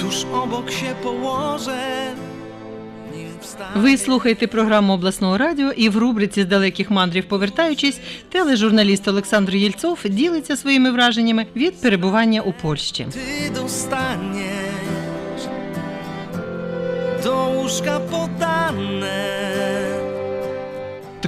tuż obok się położę. Ви слухаєте програму обласного радіо і в рубриці з далеких мандрів повертаючись, тележурналіст Олександр Єльцов ділиться своїми враженнями від перебування у Польщі. Ти достанеш до ушка podane.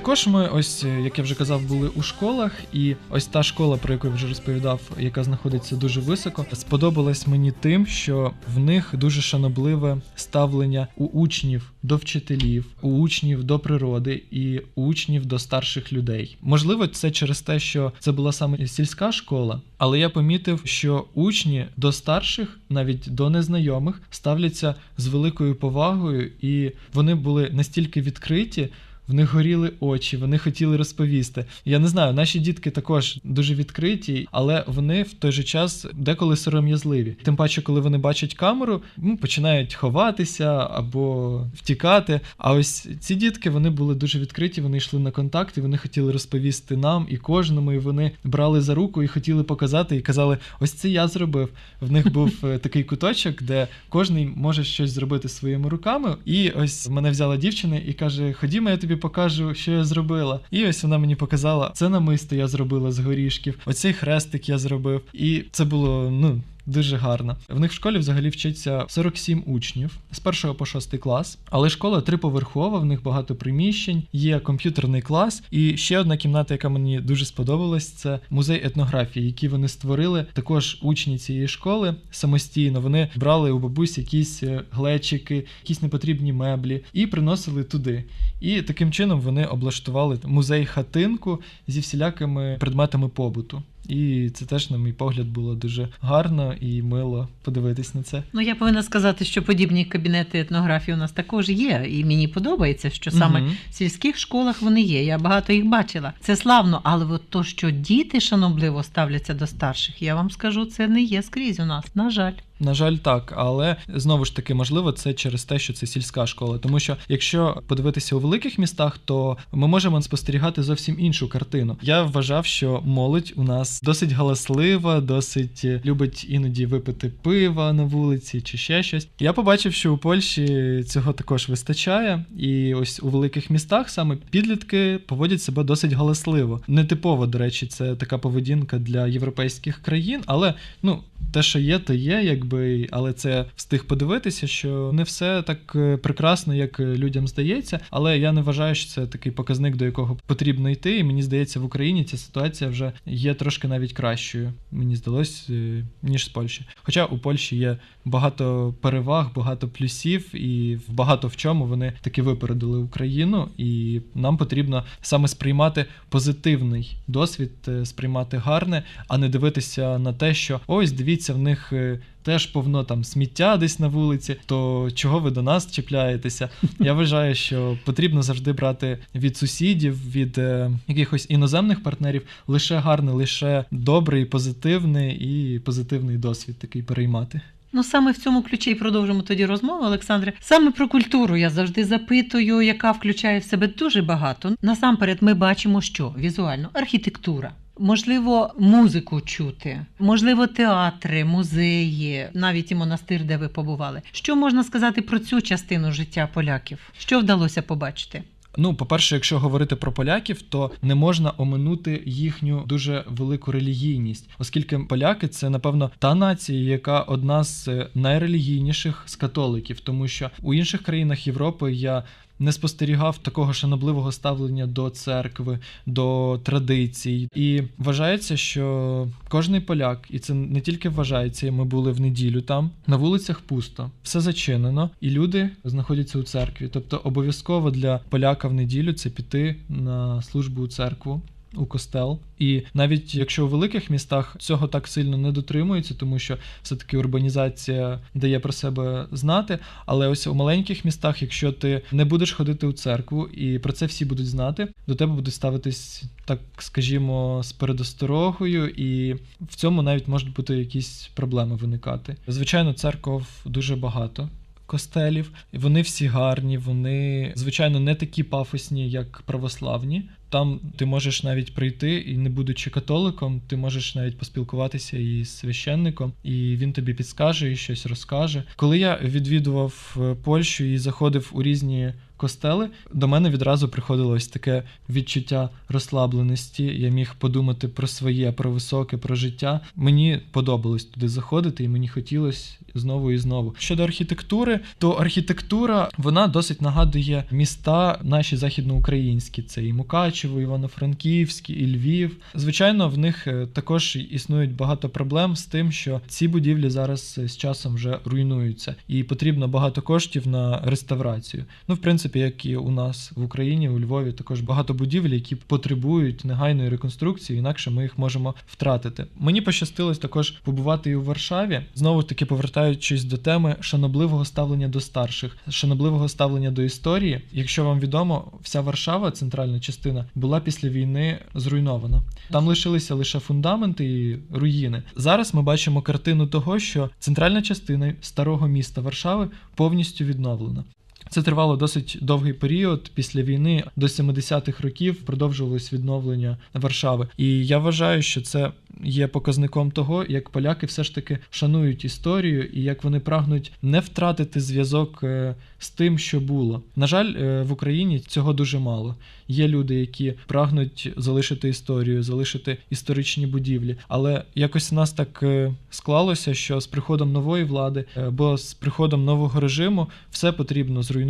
Також ми, ось е, як я вже казав, були у школах, і ось та школа, про яку я вже розповідав, яка знаходиться дуже високо, сподобалась мені тим, що в них дуже шанобливе ставлення у учнів до вчителів, у учнів до природи і у учнів до старших людей. Можливо, це через те, що це була саме сільська школа, але я помітив, що учні до старших, навіть до незнайомих, ставляться з великою повагою, і вони були настільки відкриті. В них горіли очі, вони хотіли розповісти. Я не знаю, наші дітки також дуже відкриті, але вони в той же час деколи сором'язливі. Тим паче, коли вони бачать камеру, починають ховатися або втікати. А ось ці дітки вони були дуже відкриті, вони йшли на контакт, і вони хотіли розповісти нам і кожному. І вони брали за руку і хотіли показати, і казали: ось це я зробив. В них був е, такий куточок, де кожен може щось зробити своїми руками. І ось мене взяла дівчина і каже: Ходімо, я тобі покажу, що я зробила. І ось вона мені показала це намисто я зробила з горішків, оцей хрестик я зробив. І це було ну. Дуже гарно. В них в школі взагалі вчиться 47 учнів з першого по шостий клас, але школа триповерхова, в них багато приміщень, є комп'ютерний клас. І ще одна кімната, яка мені дуже сподобалась, це музей етнографії, який вони створили. Також учні цієї школи самостійно вони брали у бабусь якісь е, глечики, якісь непотрібні меблі і приносили туди. І таким чином вони облаштували музей хатинку зі всілякими предметами побуту. І це теж, на мій погляд, було дуже гарно і мило подивитись на це. Ну я повинна сказати, що подібні кабінети етнографії у нас також є, і мені подобається, що саме угу. в сільських школах вони є. Я багато їх бачила. Це славно, але от то, що діти шанобливо ставляться до старших, я вам скажу, це не є скрізь у нас. На жаль. На жаль, так, але знову ж таки, можливо, це через те, що це сільська школа. Тому що якщо подивитися у великих містах, то ми можемо спостерігати зовсім іншу картину. Я вважав, що молодь у нас досить галаслива, досить е, любить іноді випити пива на вулиці чи ще щось. Я побачив, що у Польщі цього також вистачає, і ось у великих містах саме підлітки поводять себе досить галасливо. Нетипово, до речі, це така поведінка для європейських країн, але ну. Те, що є, то є, якби, але це встиг подивитися, що не все так е, прекрасно, як е, людям здається. Але я не вважаю, що це такий показник, до якого потрібно йти. І мені здається, в Україні ця ситуація вже є трошки навіть кращою. Мені здалось, е, ніж з Польщі. Хоча у Польщі є багато переваг, багато плюсів, і багато в чому вони таки випередили Україну, і нам потрібно саме сприймати позитивний досвід, сприймати гарне, а не дивитися на те, що ось дивіться, в них. е, Теж повно там сміття десь на вулиці, то чого ви до нас чіпляєтеся? Я вважаю, що потрібно завжди брати від сусідів, від е, якихось іноземних партнерів лише гарне, лише добрий, позитивний і позитивний досвід такий переймати. Ну саме в цьому ключі і продовжимо тоді розмову, Олександре. Саме про культуру я завжди запитую, яка включає в себе дуже багато. Насамперед, ми бачимо, що візуально архітектура. Можливо, музику чути, можливо, театри, музеї, навіть і монастир, де ви побували. Що можна сказати про цю частину життя поляків? Що вдалося побачити? Ну, по-перше, якщо говорити про поляків, то не можна оминути їхню дуже велику релігійність, оскільки поляки це напевно та нація, яка одна з найрелігійніших з католиків, тому що у інших країнах Європи я не спостерігав такого шанобливого ставлення до церкви, до традицій. І вважається, що кожний поляк, і це не тільки вважається, ми були в неділю там, на вулицях пусто, все зачинено, і люди знаходяться у церкві. Тобто обов'язково для поляка в неділю це піти на службу у церкву. У костел, і навіть якщо у великих містах цього так сильно не дотримуються, тому що все-таки урбанізація дає про себе знати. Але ось у маленьких містах, якщо ти не будеш ходити у церкву, і про це всі будуть знати, до тебе будуть ставитись, так скажімо, з передосторогою, і в цьому навіть можуть бути якісь проблеми виникати. Звичайно, церков дуже багато. Костелів, вони всі гарні, вони, звичайно, не такі пафосні, як православні, Там ти можеш навіть прийти і, не будучи католиком, ти можеш навіть поспілкуватися із священником, і він тобі підскаже і щось розкаже. Коли я відвідував е, Польщу і заходив у різні костели, до мене відразу приходило ось таке відчуття розслабленості. Я міг подумати про своє, про високе, про життя. Мені подобалось туди заходити, і мені хотілося знову і знову. Щодо архітектури, то архітектура вона досить нагадує міста наші західноукраїнські. Це і Мукачево, Івано-Франківський, і Львів. Звичайно, в них е, також існують багато проблем з тим, що ці будівлі зараз е, з часом вже руйнуються, і потрібно багато коштів на реставрацію. Ну, в принципі, як і у нас в Україні, у Львові, також багато будівель, які потребують негайної реконструкції, інакше ми їх можемо втратити. Мені пощастилось також побувати і у Варшаві. Знову таки повертаючись до теми шанобливого ставлення до старших, шанобливого ставлення до історії. Якщо вам відомо, вся Варшава, центральна частина, була після війни зруйнована. Там лишилися лише фундаменти і руїни. Зараз ми бачимо картину того, що центральна частина старого міста Варшави повністю відновлена. Це тривало досить довгий період. Після війни до 70-х років продовжувалось відновлення Варшави. І я вважаю, що це є показником того, як поляки все ж таки шанують історію і як вони прагнуть не втратити зв'язок е, з тим, що було. На жаль, е, в Україні цього дуже мало. Є люди, які прагнуть залишити історію, залишити історичні будівлі. Але якось в нас так е, склалося, що з приходом нової влади або з приходом нового режиму все потрібно зруйнувати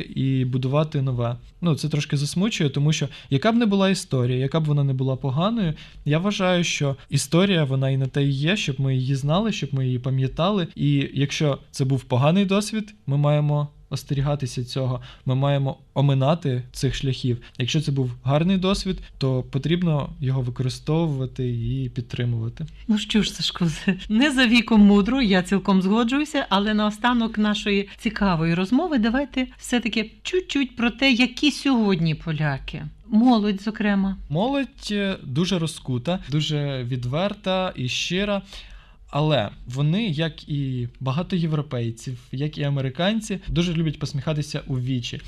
і будувати нове. Ну це трошки засмучує, тому що яка б не була історія, яка б вона не була поганою, я вважаю, що історія вона і на те і є, щоб ми її знали, щоб ми її пам'ятали. І якщо це був поганий досвід, ми маємо. Остерігатися цього, ми маємо оминати цих шляхів. Якщо це був гарний досвід, то потрібно його використовувати і підтримувати. Ну що ж, Сашко, не за віком мудро, я цілком згоджуюся, але наостанок нашої цікавої розмови давайте все-таки чуть-чуть про те, які сьогодні поляки. Молодь, зокрема, молодь е, дуже розкута, дуже відверта і щира. Але вони, як і багато європейців, як і американці, дуже люблять посміхатися у вічі.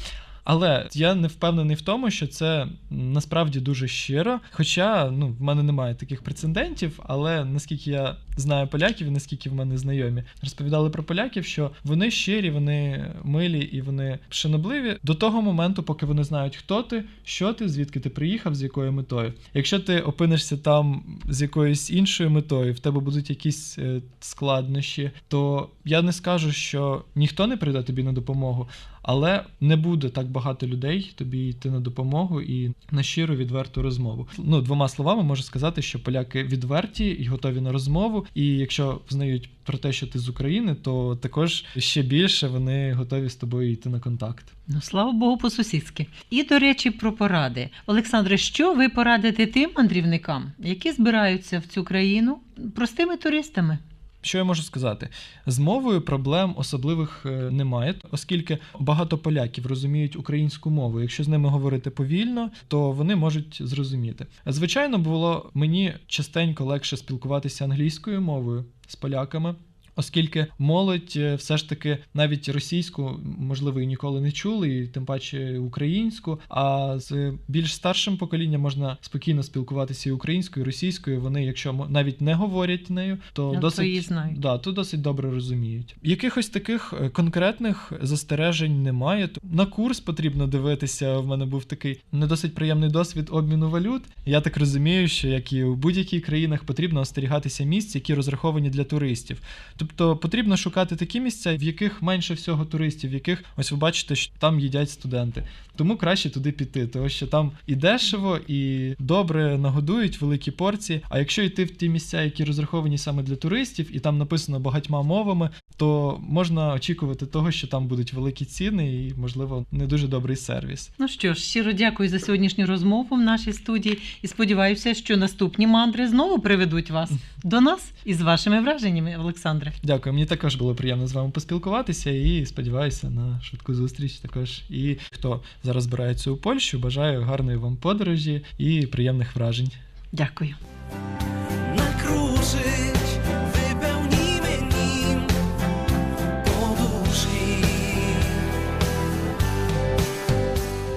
Але я не впевнений в тому, що це насправді дуже щиро. Хоча ну в мене немає таких прецедентів, але наскільки я знаю поляків, і наскільки в мене знайомі розповідали про поляків, що вони щирі, вони милі і вони шанобливі до того моменту, поки вони знають, хто ти, що ти, звідки ти приїхав, з якою метою. Якщо ти опинишся там з якоюсь іншою метою, в тебе будуть якісь е, складнощі, то я не скажу, що ніхто не прийде тобі на допомогу, але не буде так багато людей тобі йти на допомогу і на щиру відверту розмову. Ну двома словами можу сказати, що поляки відверті і готові на розмову. І якщо знають про те, що ти з України, то також ще більше вони готові з тобою йти на контакт. Ну слава Богу, по сусідськи. І до речі, про поради, Олександре, що ви порадите тим мандрівникам, які збираються в цю країну простими туристами? Що я можу сказати? З мовою проблем особливих е, немає, оскільки багато поляків розуміють українську мову. Якщо з ними говорити повільно, то вони можуть зрозуміти. Звичайно, було мені частенько легше спілкуватися англійською мовою з поляками. Оскільки молодь е, все ж таки навіть російську, можливо, і ніколи не чули, і тим паче українську. А з більш старшим поколінням можна спокійно спілкуватися і українською, і російською. Вони, якщо навіть не говорять нею, то Я досить да, то досить добре розуміють. Якихось таких е, конкретних застережень немає. На курс потрібно дивитися. В мене був такий не досить приємний досвід обміну валют. Я так розумію, що як і у будь-яких країнах потрібно остерігатися місць, які розраховані для туристів. Тобто потрібно шукати такі місця, в яких менше всього туристів, в яких ось ви бачите, що там їдять студенти. Тому краще туди піти, тому що там і дешево, і добре нагодують великі порції. А якщо йти в ті місця, які розраховані саме для туристів, і там написано багатьма мовами, то можна очікувати того, що там будуть великі ціни і, можливо, не дуже добрий сервіс. Ну що ж, щиро дякую за сьогоднішню розмову в нашій студії і сподіваюся, що наступні мандри знову приведуть вас до нас із вашими враженнями, Олександре. Дякую, мені також було приємно з вами поспілкуватися і сподіваюся на швидку зустріч. Також і хто зараз збирається у Польщу, бажаю гарної вам подорожі і приємних вражень. Дякую.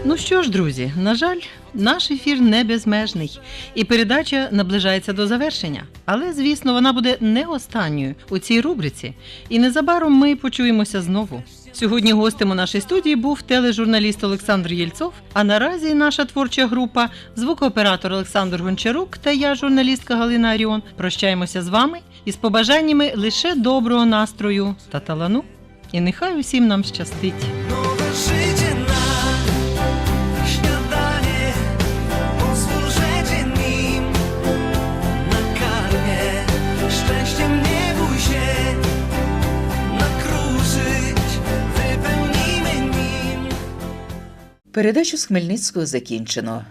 Ну що ж, друзі, на жаль, наш ефір не безмежний, і передача наближається до завершення. Але, звісно, вона буде не останньою у цій рубриці. І незабаром ми почуємося знову. Сьогодні гостем у нашій студії був тележурналіст Олександр Єльцов. А наразі наша творча група, звукооператор Олександр Гончарук та я, журналістка Галина Аріон, прощаємося з вами із побажаннями лише доброго настрою та талану. І нехай усім нам щастить. Передачу з Хмельницького закінчено.